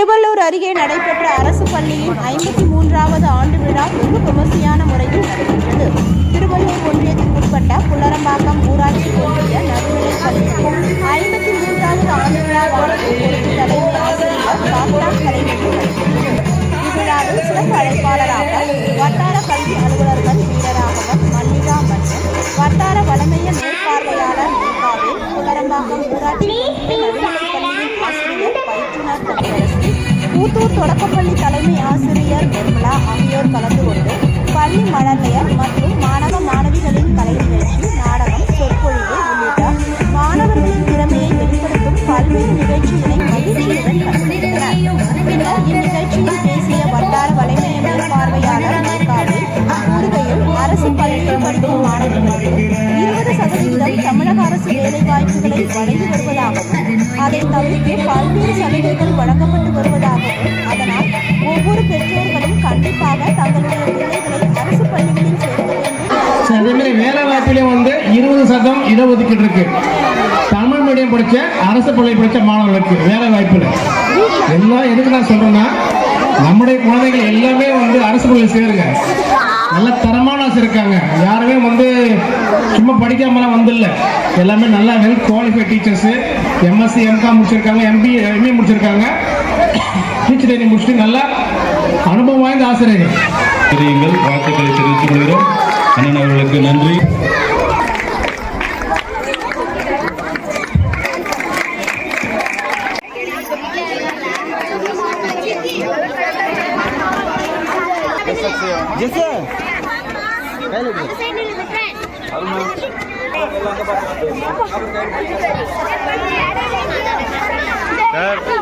திருவள்ளூர் அருகே நடைபெற்ற அரசு பள்ளியின் ஐம்பத்தி மூன்றாவது ஆண்டு விழா வெகு விமர்சையான முறையில் நடைபெற்றது. திருவள்ளூர் ஒன்றியத்திற்குட்பட்ட புல்லரம்பாக்கம் ஊராட்சி ஒன்றிய நடுநிலைப் பள்ளியில் ஐம்பத்தி மூன்றாவது ஆண்டு விழாவான பொறுப்பு தலைமை ஆசிரியர் டாக்டர் தலைமையில் நடைபெற்றது இவ்விழாவில் சிறப்பு அழைப்பாளராக வட்டார கல்வி அலுவலர்கள் வீரராகவன் மல்லிகா மற்றும் வட்டார வளமைய மேற்பார்வையாளர் மேகாவே புலரம்பாக்கம் ஊராட்சி நடுநிலைப் கூத்தூர் தொடக்கப்பள்ளி தலைமை ஆசிரியர் நிர்மலா ஆகியோர் கலந்து கொண்டு பள்ளி மழலையர் மற்றும் மாணவ மாணவிகளின் கலை நிகழ்ச்சி நாடகம் சொற்பொழிவு உள்ளிட்ட மாணவர்களின் திறமையை வெளிப்படுத்தும் பல்வேறு நிகழ்ச்சிகளை மகிழ்ச்சியுடன் கலந்துகின்றனர் பின்னர் இந்நிகழ்ச்சியில் பேசிய வட்டார வலைமைய மேற்பார்வையாளர் மேற்காவே கூறுகையில் அரசு பள்ளியில் படிக்கும் மாணவர்களுக்கு இருபது சதவீதம் தமிழக அரசு வேலைவாய்ப்புகளை வழங்கி வருவதாகவும் அதை தவிர்த்து பல்வேறு சலுகைகள் வழங்கப்பட்டு வருவதாகவும் அதனால் ஒவ்வொரு பெற்றோர்களும் கண்டிப்பாக தங்களுடைய பிள்ளைகளை அரசு பள்ளிகளில் சேர்க்க வேண்டும். அதே மாதிரி வேலை வந்து இருபது சதம் இடஒதுக்கீடு இருக்கு. தமிழ் மீடியம் படித்த அரசு பள்ளி படித்த மாணவர்களுக்கு வேலை வாய்ப்பில். எல்லாம் எதுக்கு நான் சொல்றேன்னா நம்முடைய குழந்தைகள் எல்லாமே வந்து அரசு பள்ளியில் சேருங்க. நல்ல தரமான ஆசை இருக்காங்க. யாருமே வந்து எல்லாமே நல்லா well qualified teachers MSc MCom முடிச்சிருக்காங்க எம்பி எம்ஏ முடிச்சிருக்காங்க. டீச்சர் ட்ரைனிங் முடிச்சுட்டு நல்லா அனுபவம் வாய்ந்த ஆசிரியர்கள் தெரியுங்கள் வாழ்த்துக்களை தெரிவித்துக் கொள்கிறோம். அண்ணன் அவர்களுக்கு நன்றி. Thank Sir.